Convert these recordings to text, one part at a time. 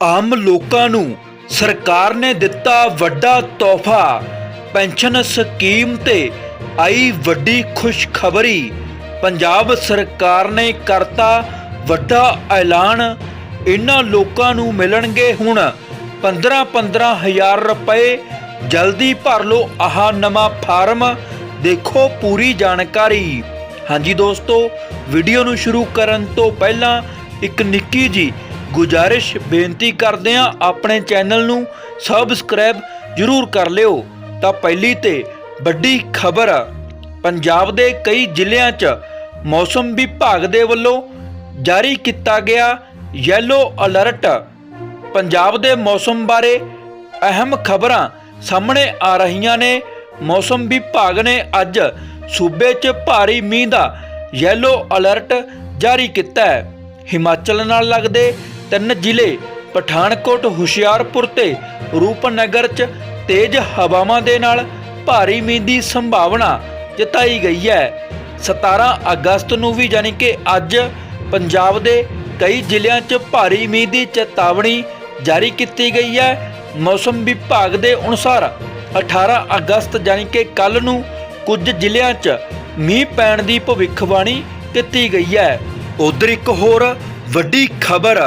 ਆਮ ਲੋਕਾਂ ਨੂੰ ਸਰਕਾਰ ਨੇ ਦਿੱਤਾ ਵੱਡਾ ਤੋਹਫਾ। ਪੈਨਸ਼ਨ ਸਕੀਮ ਤੇ ਆਈ ਵੱਡੀ ਖੁਸ਼ਖਬਰੀ। ਪੰਜਾਬ ਸਰਕਾਰ ਨੇ ਕਰਤਾ ਵੱਡਾ ਐਲਾਨ। ਇਹਨਾਂ ਲੋਕਾਂ ਨੂੰ ਮਿਲਣਗੇ ਹੁਣ 15-15 ਹਜ਼ਾਰ ਰੁਪਏ। ਜਲਦੀ ਭਰ ਲਓ ਆਹ ਨਵਾਂ ਫਾਰਮ। ਦੇਖੋ ਪੂਰੀ ਜਾਣਕਾਰੀ। ਹਾਂਜੀ ਦੋਸਤੋ, ਵੀਡੀਓ ਨੂੰ ਸ਼ੁਰੂ ਕਰਨ ਤੋਂ ਪਹਿਲਾਂ ਇੱਕ ਨਿੱਕੀ ਜੀ ਗੁਜਾਰਿਸ਼ ਬੇਨਤੀ ਕਰਦੇ ਹਾਂ ਆਪਣੇ ਚੈਨਲ ਨੂੰ ਸਬਸਕ੍ਰਾਈਬ ਜ਼ਰੂਰ ਕਰ ਲਿਓ। ਤਾਂ ਪਹਿਲੀ ਤੇ ਵੱਡੀ ਖਬਰ ਪੰਜਾਬ ਦੇ ਕਈ ਜ਼ਿਲ੍ਹਿਆਂ 'ਚ ਮੌਸਮ ਵਿਭਾਗ ਦੇ ਵੱਲੋਂ ਜਾਰੀ ਕੀਤਾ ਗਿਆ ਯੈਲੋ ਅਲਰਟ ਪੰਜਾਬ ਦੇ ਮੌਸਮ ਬਾਰੇ ਅਹਿਮ ਖਬਰਾਂ ਸਾਹਮਣੇ ਆ ਰਹੀਆਂ ਨੇ। ਮੌਸਮ ਵਿਭਾਗ ਨੇ ਅੱਜ ਸੂਬੇ 'ਚ ਭਾਰੀ ਮੀਂਹ ਦਾ ਯੈਲੋ ਅਲਰਟ ਜਾਰੀ ਕੀਤਾ ਹੈ। ਹਿਮਾਚਲ ਨਾਲ ਲੱਗਦੇ ਤਿੰਨ ਜ਼ਿਲ੍ਹੇ, ਪਠਾਨਕੋਟ, ਹੁਸ਼ਿਆਰਪੁਰ ਤੇ ਰੂਪਨਗਰ 'ਚ ਤੇਜ਼ ਹਵਾਵਾਂ ਦੇ ਨਾਲ ਭਾਰੀ ਮੀਂਹ ਦੀ ਸੰਭਾਵਨਾ ਜਤਾਈ ਗਈ ਹੈ। 17 ਅਗਸਤ ਨੂੰ ਵੀ ਯਾਨੀ ਕਿ ਅੱਜ ਪੰਜਾਬ ਦੇ ਕਈ ਜ਼ਿਲ੍ਹਿਆਂ 'ਚ ਭਾਰੀ ਮੀਂਹ ਦੀ ਚੇਤਾਵਨੀ ਜਾਰੀ ਕੀਤੀ ਗਈ ਹੈ। ਮੌਸਮ ਵਿਭਾਗ ਦੇ ਅਨੁਸਾਰ 18 ਅਗਸਤ ਯਾਨੀ ਕਿ ਕੱਲ ਨੂੰ ਕੁਝ ਜ਼ਿਲ੍ਹਿਆਂ 'ਚ ਮੀਂਹ ਪੈਣ ਦੀ ਭਵਿੱਖਬਾਣੀ ਕੀਤੀ ਗਈ ਹੈ। ਉਧਰ ਇੱਕ ਹੋਰ ਵੱਡੀ ਖਬਰ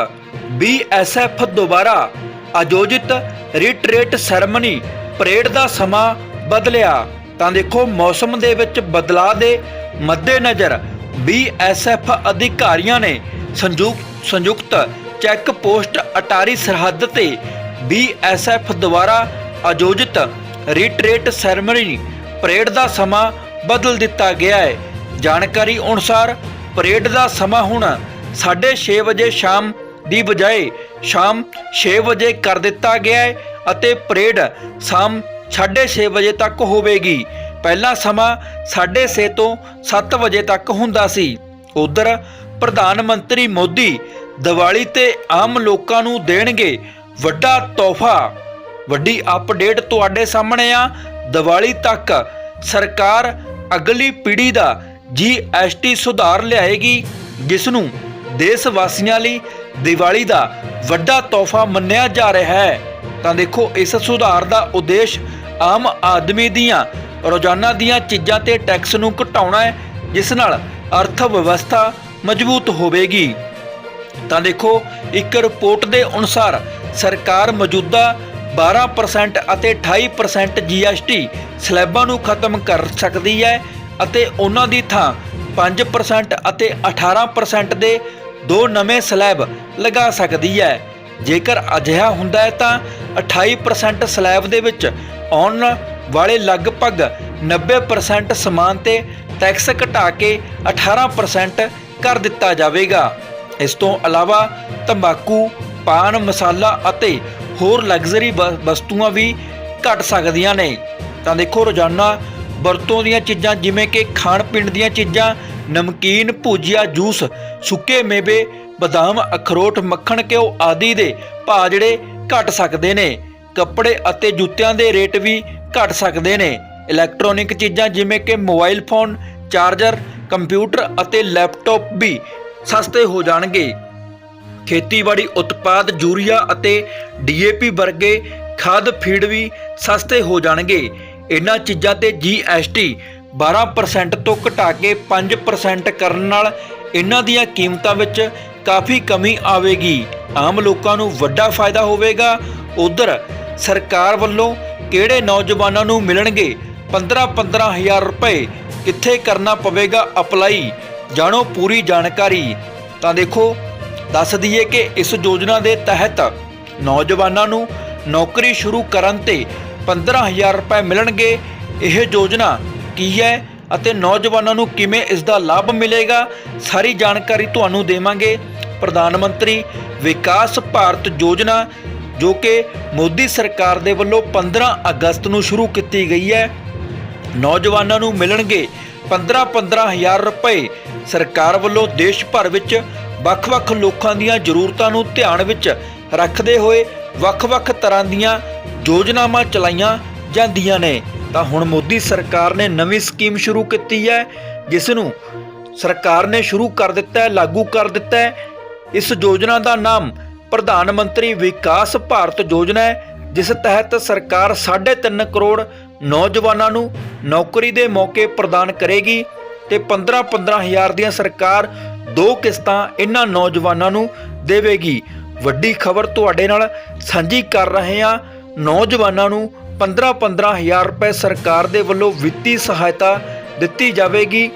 ਬੀਐਸਐਫ ਦੁਆਰਾ ਆਯੋਜਿਤ ਰਿਟਰੀਟ ਸੈਰਮਨੀ ਪਰੇਡ ਦਾ ਸਮਾਂ ਬਦਲਿਆ। ਤਾਂ ਦੇਖੋ, ਮੌਸਮ ਦੇ ਵਿੱਚ ਬਦਲਾਅ ਦੇ ਮੱਦੇਨਜ਼ਰ ਬੀਐਸਐਫ ਅਧਿਕਾਰੀਆਂ ਨੇ ਸੰਯੁਕਤ ਸੰਯੁਕਤ ਚੈੱਕ ਪੋਸਟ ਅਟਾਰੀ ਸਰਹੱਦ ਤੇ ਬੀਐਸਐਫ ਦੁਆਰਾ ਆਯੋਜਿਤ ਰਿਟਰੀਟ ਸੈਰਮਨੀ ਪਰੇਡ ਦਾ ਸਮਾਂ ਬਦਲ ਦਿੱਤਾ ਗਿਆ ਹੈ। ਜਾਣਕਾਰੀ ਅਨੁਸਾਰ, ਪਰੇਡ ਦਾ ਸਮਾਂ ਹੁਣ 6:30 ਵਜੇ ਸ਼ਾਮ ਦੀ ਬਜਾਏ ਸ਼ਾਮ 6 ਵਜੇ ਕਰ ਦਿੱਤਾ ਗਿਆ ਹੈ ਅਤੇ ਪਰੇਡ ਸ਼ਾਮ 6:30 ਵਜੇ ਤੱਕ ਹੋਵੇਗੀ। ਪਹਿਲਾ ਸਮਾਂ 6:30 ਤੋਂ 7 ਵਜੇ ਤੱਕ ਹੁੰਦਾ ਸੀ। ਉਧਰ ਪ੍ਰਧਾਨ ਮੰਤਰੀ ਮੋਦੀ ਦੀਵਾਲੀ ਤੇ ਆਮ ਲੋਕਾਂ ਨੂੰ ਦੇਣਗੇ ਵੱਡਾ ਤੋਹਫਾ। ਵੱਡੀ ਅਪਡੇਟ ਤੁਹਾਡੇ ਸਾਹਮਣੇ ਆ। ਦੀਵਾਲੀ ਤੱਕ ਸਰਕਾਰ ਅਗਲੀ ਪੀੜ੍ਹੀ ਦਾ ਜੀਐਸਟੀ ਸੁਧਾਰ ਲਿਆਏਗੀ ਜਿਸ ਨੂੰ ਦੇਸ਼ ਵਾਸੀਆਂ ਲਈ ਦੀਵਾਲੀ ਦਾ ਵੱਡਾ ਤੋਹਫਾ ਮੰਨਿਆ ਜਾ ਰਿਹਾ ਹੈ। ਤਾਂ ਦੇਖੋ, ਇਸ ਸੁਧਾਰ ਦਾ ਉਦੇਸ਼ ਆਮ ਆਦਮੀ ਦੀਆਂ, ਰੋਜ਼ਾਨਾ ਦੀਆਂ ਚੀਜ਼ਾਂ ਤੇ ਟੈਕਸ ਨੂੰ ਘਟਾਉਣਾ ਹੈ, ਜਿਸ ਨਾਲ ਅਰਥ ਵਿਵਸਥਾ ਮਜ਼ਬੂਤ ਹੋਵੇਗੀ। ਤਾਂ ਦੇਖੋ, ਇੱਕ ਰਿਪੋਰਟ ਦੇ ਅਨੁਸਾਰ ਸਰਕਾਰ ਮੌਜੂਦਾ 12% ਅਤੇ 28% GST ਸਲੈਬਾਂ ਨੂੰ ਖਤਮ ਕਰ ਸਕਦੀ ਹੈ ਅਤੇ ਉਹਨਾਂ ਦੀ ਥਾਂ 5% ਅਤੇ 18% ਦੇ ਦੋ ਨਵੇਂ ਸਲੈਬ ਲਗਾ ਸਕਦੀ ਹੈ। ਜੇਕਰ ਅਜਿਹਾ ਹੁੰਦਾ ਹੈ ਤਾਂ 28% ਸਲੈਬ ਦੇ ਵਿੱਚ ਆਉਣ ਵਾਲੇ ਲਗਭਗ 90% ਸਮਾਨ ਤੇ ਟੈਕਸ ਘਟਾ ਕੇ 18% ਕਰ ਦਿੱਤਾ ਜਾਵੇਗਾ। ਇਸ ਤੋਂ ਇਲਾਵਾ ਤੰਬਾਕੂ, ਪਾਨ, ਮਸਾਲਾ ਅਤੇ ਹੋਰ ਲਗਜ਼ਰੀ ਵਸਤੂਆਂ ਵੀ ਘਟ ਸਕਦੀਆਂ ਨੇ। ਤਾਂ ਦੇਖੋ ਰੋਜ਼ਾਨਾ ਵਰਤੋਂ ਦੀਆਂ ਚੀਜ਼ਾਂ ਜਿਵੇਂ ਕਿ ਖਾਣ ਪੀਣ ਦੀਆਂ ਚੀਜ਼ਾਂ ਨਮਕੀਨ, ਭੁਜੀਆ, ਜੂਸ, ਸੁੱਕੇ ਮੇਵੇ, ਬਦਾਮ, ਅਖਰੋਟ, ਮੱਖਣ ਘਿਓ ਆਦਿ ਦੇ ਭਾਅ ਜਿਹੜੇ ਘਟ ਸਕਦੇ ਨੇ। ਕੱਪੜੇ ਅਤੇ ਜੁੱਤਿਆਂ ਦੇ ਰੇਟ ਵੀ ਘਟ ਸਕਦੇ ਨੇ। ਇਲੈਕਟ੍ਰੋਨਿਕ ਚੀਜ਼ਾਂ ਜਿਵੇਂ ਕਿ ਮੋਬਾਈਲ ਫੋਨ, ਚਾਰਜਰ, ਕੰਪਿਊਟਰ ਅਤੇ ਲੈਪਟਾਪ ਵੀ ਸਸਤੇ ਹੋ ਜਾਣਗੇ। ਖੇਤੀਬਾੜੀ ਉਤਪਾਦ, ਯੂਰੀਆ ਅਤੇ ਡੀਏਪੀ ਵਰਗੇ ਖਾਦ ਫੀਡ ਵੀ ਸਸਤੇ ਹੋ ਜਾਣਗੇ। ਇਹਨਾਂ ਚੀਜ਼ਾਂ ਤੇ ਜੀਐਸਟੀ 12% ਤੋਂ ਘਟਾ ਕੇ 5% ਕਰਨ ਨਾਲ ਇਹਨਾਂ ਦੀਆਂ ਕੀਮਤਾਂ ਵਿੱਚ ਕਾਫੀ ਕਮੀ ਆਵੇਗੀ। ਆਮ ਲੋਕਾਂ ਨੂੰ ਵੱਡਾ ਫਾਇਦਾ ਹੋਵੇਗਾ। ਉਧਰ ਸਰਕਾਰ ਵੱਲੋਂ ਕਿਹੜੇ ਨੌਜਵਾਨਾਂ ਨੂੰ ਮਿਲਣਗੇ? 15-15 ਹਜ਼ਾਰ ਰੁਪਏ ਕਿੱਥੇ ਕਰਨਾ ਪਵੇਗਾ ਅਪਲਾਈ? ਜਾਣੋ ਪੂਰੀ ਜਾਣਕਾਰੀ। ਤਾਂ ਦੇਖੋ, ਦੱਸ ਦਈਏ ਕਿ ਇਸ ਯੋਜਨਾ ਦੇ ਤਹਿਤ ਨੌਜਵਾਨਾਂ ਨੂੰ ਨੌਕਰੀ ਸ਼ੁਰੂ ਕਰਨ ਤੇ 15000 ਰੁਪਏ ਮਿਲਣਗੇ। ਇਹ ਯੋਜਨਾ ਕੀ ਹੈ ਅਤੇ ਨੌਜਵਾਨਾਂ ਨੂੰ ਕਿਵੇਂ ਇਸ ਦਾ ਲਾਭ ਮਿਲੇਗਾ, ਸਾਰੀ ਜਾਣਕਾਰੀ ਤੁਹਾਨੂੰ ਦੇਵਾਂਗੇ। ਪ੍ਰਧਾਨ ਮੰਤਰੀ, ਵਿਕਾਸ ਭਾਰਤ ਯੋਜਨਾ, ਜੋ ਕਿ ਮੋਦੀ ਸਰਕਾਰ ਦੇ ਵੱਲੋਂ 15 ਅਗਸਤ ਨੂੰ ਸ਼ੁਰੂ ਕੀਤੀ ਗਈ ਹੈ। ਨੌਜਵਾਨਾਂ ਨੂੰ ਮਿਲਣਗੇ 15-15 ਹਜ਼ਾਰ ਰੁਪਏ। ਸਰਕਾਰ ਵੱਲੋਂ ਦੇਸ਼ ਭਰ ਵਿੱਚ ਵੱਖ-ਵੱਖ ਲੋਕਾਂ ਦੀਆਂ ਜ਼ਰੂਰਤਾਂ ਨੂੰ ਧਿਆਨ ਵਿੱਚ ਰੱਖਦੇ ਹੋਏ ਵੱਖ-ਵੱਖ ਤਰ੍ਹਾਂ ਦੀਆਂ ਯੋਜਨਾਵਾਂ ਚਲਾਈਆਂ ਜਾਂਦੀਆਂ ਨੇ। ਤਾਂ ਹੁਣ ਮੋਦੀ ਸਰਕਾਰ ਨੇ ਨਵੀਂ ਸਕੀਮ ਸ਼ੁਰੂ ਕੀਤੀ ਹੈ ਜਿਸ ਨੂੰ ਸਰਕਾਰ ਨੇ ਸ਼ੁਰੂ ਕਰ ਦਿੱਤਾ ਹੈ, ਲਾਗੂ ਕਰ ਦਿੱਤਾ ਹੈ। ਇਸ ਯੋਜਨਾ ਦਾ ਨਾਮ ਪ੍ਰਧਾਨ ਮੰਤਰੀ ਵਿਕਾਸ ਭਾਰਤ ਯੋਜਨਾ ਹੈ, ਜਿਸ ਤਹਿਤ ਸਰਕਾਰ 3.5 ਕਰੋੜ ਨੌਜਵਾਨਾਂ ਨੂੰ ਨੌਕਰੀ ਦੇ ਮੌਕੇ ਪ੍ਰਦਾਨ ਕਰੇਗੀ ਤੇ 15-15 ਹਜ਼ਾਰ ਦੀਆਂ ਸਰਕਾਰ ਦੋ ਕਿਸ਼ਤਾਂ ਇਹਨਾਂ ਨੌਜਵਾਨਾਂ ਨੂੰ ਦੇਵੇਗੀ। ਵੱਡੀ ਖਬਰ ਤੁਹਾਡੇ ਨਾਲ ਸਾਂਝੀ ਕਰ ਰਹੇ ਹਾਂ। ਨੌਜਵਾਨਾਂ ਨੂੰ 15-15 ਹਜ਼ਾਰ ਰੁਪਏ ਸਰਕਾਰ ਦੇ ਵੱਲੋਂ ਵਿੱਤੀ ਸਹਾਇਤਾ ਦਿੱਤੀ ਜਾਵੇਗੀ।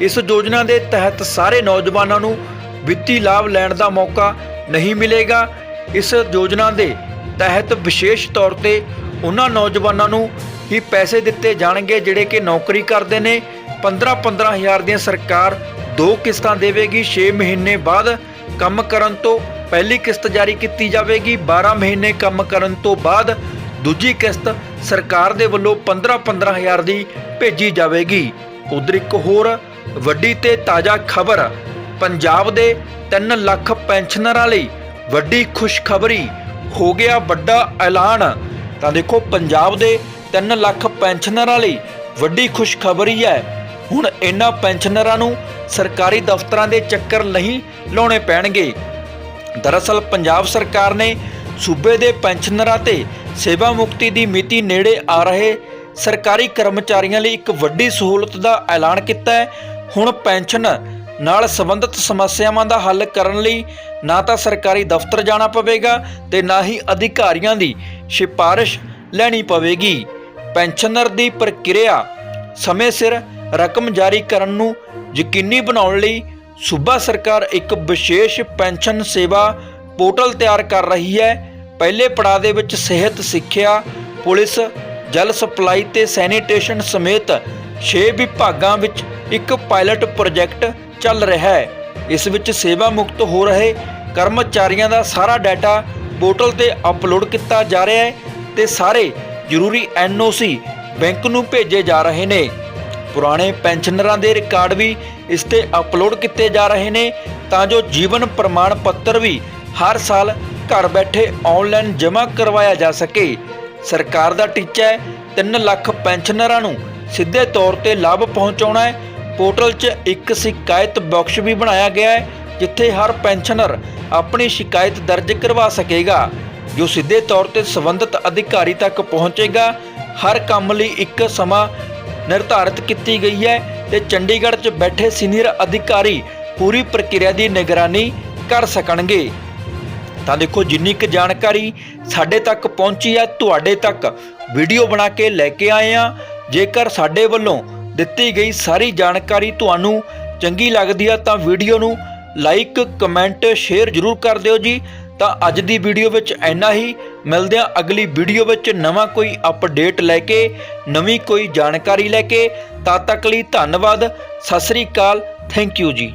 ਇਸ ਯੋਜਨਾ ਦੇ ਤਹਿਤ ਸਾਰੇ ਨੌਜਵਾਨਾਂ ਨੂੰ ਵਿੱਤੀ ਲਾਭ ਲੈਣ ਦਾ ਮੌਕਾ ਨਹੀਂ ਮਿਲੇਗਾ। ਇਸ ਯੋਜਨਾ ਦੇ ਤਹਿਤ ਵਿਸ਼ੇਸ਼ ਤੌਰ ਤੇ ਉਹਨਾਂ ਨੌਜਵਾਨਾਂ ਨੂੰ ਹੀ ਪੈਸੇ ਦਿੱਤੇ ਜਾਣਗੇ ਜਿਹੜੇ ਕਿ ਨੌਕਰੀ ਕਰਦੇ ਨੇ। 15-15 ਹਜ਼ਾਰ ਦੀਆਂ ਸਰਕਾਰ ਦੋ ਕਿਸ਼ਤਾਂ ਦੇਵੇਗੀ। 6 ਮਹੀਨੇ ਬਾਅਦ ਕੰਮ ਕਰਨ ਤੋਂ ਪਹਿਲੀ ਕਿਸ਼ਤ ਜਾਰੀ ਕੀਤੀ ਜਾਵੇਗੀ। 12 ਮਹੀਨੇ ਕੰਮ ਕਰਨ ਤੋਂ ਬਾਅਦ ਦੂਜੀ ਕਿਸ਼ਤ ਸਰਕਾਰ ਦੇ ਵੱਲੋਂ 15-15 ਹਜ਼ਾਰ ਦੀ ਭੇਜੀ ਜਾਵੇਗੀ। ਉਧਰ ਇੱਕ ਹੋਰ ਵੱਡੀ ਤੇ ਤਾਜ਼ਾ ਖਬਰ, ਪੰਜਾਬ ਦੇ 3 ਲੱਖ ਪੈਨਸ਼ਨਰਾਂ ਲਈ ਵੱਡੀ ਖੁਸ਼ਖਬਰੀ ਹੋ ਗਿਆ ਵੱਡਾ ਐਲਾਨ। ਤਾਂ ਦੇਖੋ, ਪੰਜਾਬ ਦੇ 3 ਲੱਖ ਪੈਨਸ਼ਨਰਾਂ ਲਈ ਵੱਡੀ ਖੁਸ਼ਖਬਰੀ ਹੈ। ਹੁਣ ਇਹਨਾਂ ਪੈਨਸ਼ਨਰਾਂ ਨੂੰ ਸਰਕਾਰੀ ਦਫ਼ਤਰਾਂ ਦੇ ਚੱਕਰ ਨਹੀਂ ਲਾਉਣੇ ਪੈਣਗੇ। ਦਰਅਸਲ, ਪੰਜਾਬ ਸਰਕਾਰ ਨੇ ਸੂਬੇ ਦੇ ਪੈਨਸ਼ਨਰਾਂ ਤੇ ਸੇਵਾ ਮੁਕਤੀ ਦੀ ਮਿਤੀ ਨੇੜੇ ਆ ਰਹੇ ਸਰਕਾਰੀ ਕਰਮਚਾਰੀਆਂ ਲਈ ਇੱਕ ਵੱਡੀ ਸਹੂਲਤ ਦਾ ਐਲਾਨ ਕੀਤਾ ਹੈ। ਹੁਣ ਪੈਨਸ਼ਨ ਨਾਲ ਸੰਬੰਧਿਤ ਸਮੱਸਿਆਵਾਂ ਦਾ ਹੱਲ ਕਰਨ ਲਈ ਨਾ ਤਾਂ ਸਰਕਾਰੀ ਦਫ਼ਤਰ ਜਾਣਾ ਪਵੇਗਾ ਤੇ ਨਾ ਹੀ ਅਧਿਕਾਰੀਆਂ ਦੀ ਸਿਫਾਰਿਸ਼ ਲੈਣੀ ਪਵੇਗੀ। ਪੈਨਸ਼ਨਰ ਦੀ ਪ੍ਰਕਿਰਿਆ ਸਮੇਂ ਸਿਰ ਰਕਮ ਜਾਰੀ ਕਰਨ ਨੂੰ ਯਕੀਨੀ ਬਣਾਉਣ ਲਈ ਸੂਬਾ ਸਰਕਾਰ ਇੱਕ ਵਿਸ਼ੇਸ਼ ਪੈਨਸ਼ਨ ਸੇਵਾ ਪੋਰਟਲ ਤਿਆਰ ਕਰ ਰਹੀ ਹੈ। ਪਹਿਲੇ ਪੜਾਅ ਦੇ ਵਿੱਚ ਸਿਹਤ, ਸਿੱਖਿਆ, ਪੁਲਿਸ, ਜਲ ਸਪਲਾਈ ਤੇ ਸੈਨੀਟੇਸ਼ਨ ਸਮੇਤ 6 ਵਿਭਾਗਾਂ ਵਿੱਚ ਇੱਕ ਪਾਇਲਟ ਪ੍ਰੋਜੈਕਟ ਚੱਲ ਰਿਹਾ ਹੈ। ਇਸ ਵਿੱਚ ਸੇਵਾ ਮੁਕਤ ਹੋ ਰਹੇ ਕਰਮਚਾਰੀਆਂ ਦਾ ਸਾਰਾ ਡਾਟਾ ਪੋਰਟਲ ਤੇ ਅਪਲੋਡ ਕੀਤਾ ਜਾ ਰਿਹਾ ਹੈ ਤੇ ਸਾਰੇ ਜ਼ਰੂਰੀ ਐਨਓਸੀ ਬੈਂਕ ਨੂੰ ਭੇਜੇ ਜਾ ਰਹੇ ਨੇ। ਪੁਰਾਣੇ ਪੈਨਸ਼ਨਰਾਂ ਦੇ ਰਿਕਾਰਡ ਵੀ ਇਸ ਤੇ ਅਪਲੋਡ ਕੀਤੇ ਜਾ ਰਹੇ ਨੇ, ਤਾਂ ਜੋ ਜੀਵਨ ਪ੍ਰਮਾਣ ਪੱਤਰ ਵੀ ਹਰ ਸਾਲ ਘਰ ਬੈਠੇ ਆਨਲਾਈਨ ਜਮ੍ਹਾਂ ਕਰਵਾਇਆ ਜਾ ਸਕੇ। ਸਰਕਾਰ ਦਾ ਟੀਚਾ ਹੈ 3 ਲੱਖ ਪੈਨਸ਼ਨਰਾਂ ਨੂੰ ਸਿੱਧੇ ਤੌਰ ਤੇ ਲਾਭ ਪਹੁੰਚਾਉਣਾ ਹੈ। ਪੋਰਟਲ 'ਚ ਇੱਕ ਸ਼ਿਕਾਇਤ ਬਾਕਸ ਵੀ ਬਣਾਇਆ ਗਿਆ ਹੈ, ਜਿੱਥੇ ਹਰ ਪੈਨਸ਼ਨਰ ਆਪਣੀ ਸ਼ਿਕਾਇਤ ਦਰਜ ਕਰਵਾ ਸਕੇਗਾ, ਜੋ ਸਿੱਧੇ ਤੌਰ ਤੇ ਸੰਬੰਧਿਤ ਅਧਿਕਾਰੀ ਤੱਕ ਪਹੁੰਚੇਗਾ। ਹਰ ਕੰਮ ਲਈ ਇੱਕ ਸਮਾਂ ਨਿਰਧਾਰਿਤ ਕੀਤੀ ਗਈ ਹੈ ਤੇ ਚੰਡੀਗੜ੍ਹ 'ਚ ਬੈਠੇ ਸੀਨੀਅਰ ਅਧਿਕਾਰੀ ਪੂਰੀ ਪ੍ਰਕਿਰਿਆ ਦੀ ਨਿਗਰਾਨੀ ਕਰ ਸਕਣਗੇ। ਤਾਂ ਦੇਖੋ ਜਿੰਨੀ ਕੁ ਜਾਣਕਾਰੀ ਸਾਡੇ ਤੱਕ ਪਹੁੰਚੀ ਹੈ ਤੁਹਾਡੇ ਤੱਕ ਵੀਡੀਓ ਬਣਾ ਕੇ ਲੈ ਕੇ ਆਏ ਆ। ਜੇਕਰ ਸਾਡੇ ਵੱਲੋਂ ਦਿੱਤੀ ਗਈ ਸਾਰੀ ਜਾਣਕਾਰੀ ਤੁਹਾਨੂੰ ਚੰਗੀ ਲੱਗਦੀ ਆ, ਤਾਂ ਵੀਡੀਓ ਨੂੰ ਲਾਈਕ, ਕਮੈਂਟ, ਸ਼ੇਅਰ ਜ਼ਰੂਰ ਕਰ ਦਿਓ ਜੀ। ਤਾਂ ਅੱਜ ਦੀ ਵੀਡੀਓ ਵਿੱਚ ਇੰਨਾ ਹੀ। ਮਿਲਦੇ ਆ ਅਗਲੀ ਵੀਡੀਓ ਵਿੱਚ ਨਵਾਂ ਕੋਈ ਅਪਡੇਟ ਲੈ ਕੇ, ਨਵੀਂ ਕੋਈ ਜਾਣਕਾਰੀ ਲੈ ਕੇ। ਤਦ ਤੱਕ ਲਈ ਧੰਨਵਾਦ। ਸਤਿ ਸ੍ਰੀ ਅਕਾਲ। ਥੈਂਕ ਯੂ ਜੀ।